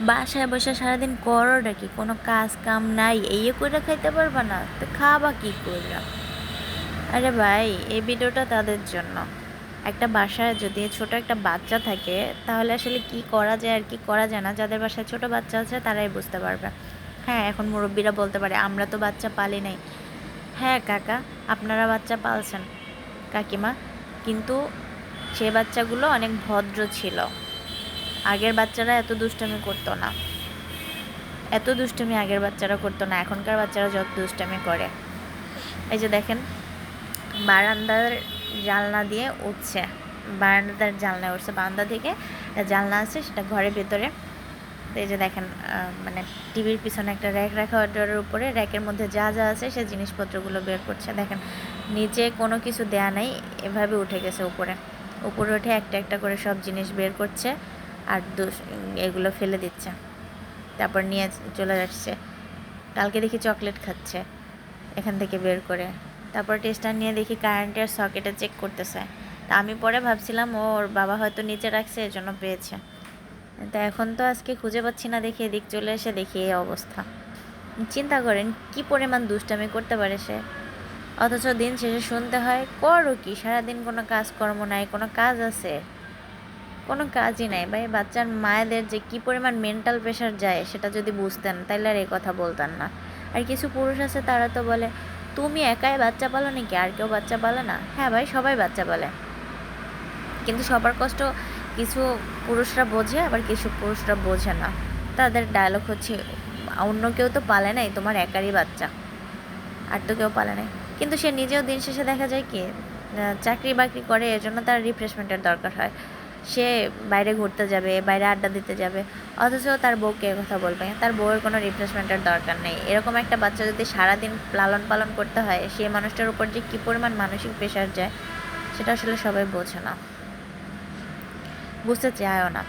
বাসায় বসে সারাদিন করোটা কি? কোনো কাজ কাম নাই এই করে খাইতে পারবা না, তো খাবা কি করলাম আরে ভাই, এই ভিডিওটা তাদের জন্য। একটা বাসায় যদি ছোট একটা বাচ্চা থাকে, তাহলে আসলে কি করা যায় আর কি করা যায় না? যাদের বাসায় ছোট বাচ্চা আছে, তারাই বুঝতে পারবে। হ্যাঁ এখন মুরব্বীরা বলতে পারে, আমরা তো বাচ্চা পালি নাই। হ্যাঁ কাকা, আপনারা বাচ্চা পালছেন, কাকিমা। কিন্তু সে বাচ্চাগুলো অনেক ভদ্র ছিল। আগের বাচ্চারা এত দুষ্টামি করতো না। এত দুষ্টামি আগের বাচ্চারা করতো না, এখনকার বাচ্চারা যত দুষ্টামি করে। এই যে দেখেন, বারান্দার জানলা দিয়ে উঠছে, বারান্দার জানলায় উঠছে, বারান্দা থেকে জানলা আছে, সেটা ঘরের ভেতরে। এই যে দেখেন মানে টিভির পিছনে একটা র্যাক রাখা ওটার উপরে, র্যাকের মধ্যে যা যা আছে, সে জিনিসপত্রগুলো বের করছে। দেখেন, নিচে কোনো কিছু দেয়া নাই, এভাবে উঠে গেছে উপরে। উপরে উঠে একটা একটা করে সব জিনিস বের করছে। আর দুস- এগুলো ফেলে দিচ্ছে। তারপর নিয়ে চলে যাচ্ছে। কালকে দেখি চকলেট খাচ্ছে এখান থেকে বের করে। তারপর টেস্টার নিয়ে দেখি কারেন্টের সকেটে চেক করতেছে। তা আমি পরে ভাবছিলাম, ওর বাবা হয়তো নিচে রাখছে, এজন্য পেয়েছে। তা এখন তো আজকে খুঁজে পাচ্ছি না, দেখি এদিক চলে এসে দেখি এই অবস্থা। চিন্তা করেন, কি পরিমাণ দুষ্টামি করতে পারে সে? অথচ দিন শেষে শুনতে হয়, করো কি? সারাদিন কোনো কাজকর্ম নাই, কোনো কাজ আছে? কোনো কাজই নাই। ভাই, বাচ্চার মায়েদের যে কি পরিমাণ মেন্টাল প্রেশার যায়, সেটা যদি বুঝতেন তাহলে আর এই কথা বলতেন না। আর কিছু পুরুষ আছে, তারা তো বলে, তুমি একাই বাচ্চা পালো নাকি? আর কেউ বাচ্চা পালে না? হ্যাঁ ভাই, সবাই বাচ্চা পালে। কিন্তু সবার কষ্ট কিছু পুরুষরা বোঝে, আবার কিছু পুরুষরা বোঝে না। তাদের ডায়লগ হচ্ছে, অন্য কেউ তো পালে নাই, তোমার একারই বাচ্চা। আর তো কেউ পালে নাই। কিন্তু সে নিজেও দিন শেষে দেখা যায় কি চাকরি বাকরি করে, এজন্য তার রিফ্রেশমেন্টের দরকার হয়। সে বাইরে ঘুরতে যাবে, বাইরে আড্ডা দিতে যাবে, অথচ তার বউকে কথা বলবে। তার বউয়ের কোনো রিফ্রেশমেন্টের দরকার নেই। এরকম একটা বাচ্চা যদি সারাদিন লালন পালন করতে হয় সেই মানুষটার উপর যে কী পরিমাণ মানসিক প্রেশার যায়, সেটা আসলে সবাই বোঝে না। বুঝতে চায়ও না।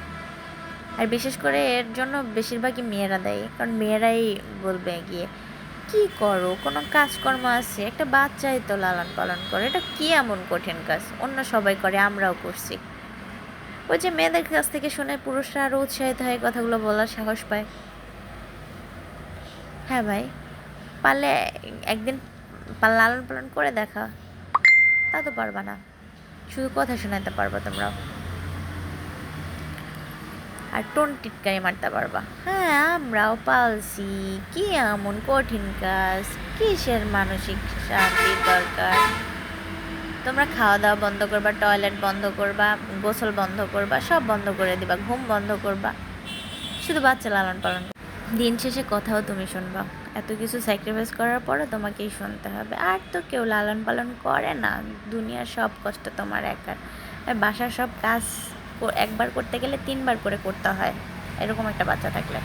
আর বিশেষ করে এর জন্য বেশিরভাগই মেয়েরা দেয়। কারণ মেয়েরাই বলবে গিয়ে, কি করো? কোনো কাজকর্ম আছে? একটা বাচ্চাই তো লালন পালন করে। এটা কি এমন কঠিন কাজ? অন্য সবাই করে, আমরাও করছি। ওই যে মেয়েদের কাছ থেকে শুনে পুরুষরা আরও উৎসাহিত হয়ে কথাগুলো বলার সাহস পায়। হ্যাঁ ভাই, পারলে একদিন লালন পালন করে দেখা। তা তো পারবা না। শুধু কথা শোনাতে পারবা তোমরা। আর টোন টিটকারি মারতে পারবা। হ্যাঁ আমরাও পালছি। কি এমন কঠিন কাজ? কিসের মানসিক শান্তির দরকার? তোমরা খাওয়া দাওয়া বন্ধ করবা টয়লেট বন্ধ করবা, গোসল বন্ধ করবা, সব বন্ধ করে দিবা, ঘুম বন্ধ করবা। শুধু বাচ্চা লালন পালন দিন শেষে কথাও তুমি শুনবা। এত কিছু স্যাক্রিফাইস করার পরে তোমাকেই শুনতে হবে। আর তো কেউ লালন পালন করে না। দুনিয়ার সব কষ্ট তোমার একার। আর বাসার সব কাজ একবার করতে গেলে তিনবার করে করতে হয়। এরকম একটা বাচ্চা থাকলে।